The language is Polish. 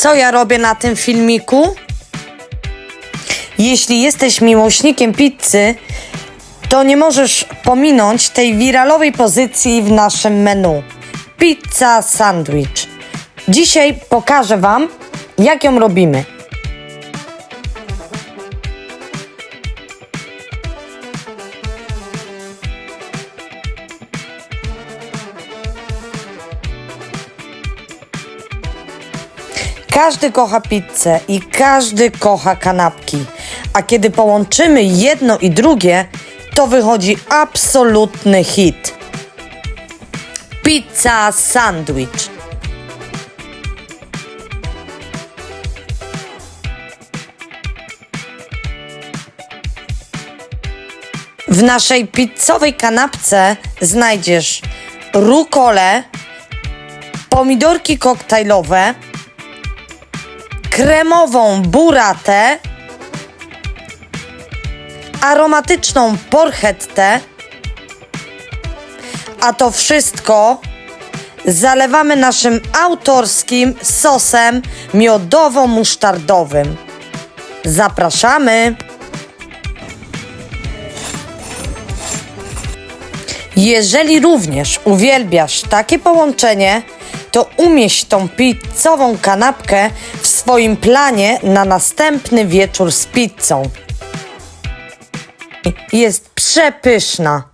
co ja robię na tym filmiku? Jeśli jesteś miłośnikiem pizzy, to nie możesz pominąć tej wiralowej pozycji w naszym menu. Pizza sandwich. Dzisiaj pokażę Wam, jak ją robimy. Każdy kocha pizzę i każdy kocha kanapki. A kiedy połączymy jedno i drugie, to wychodzi absolutny hit. Pizza sandwich. W naszej pizzowej kanapce znajdziesz rukolę, pomidorki koktajlowe, kremową buratę, aromatyczną porchettę, a to wszystko zalewamy naszym autorskim sosem miodowo-musztardowym. Zapraszamy! Jeżeli również uwielbiasz takie połączenie, to umieść tą pizzową kanapkę w swoim planie na następny wieczór z pizzą. Jest przepyszna.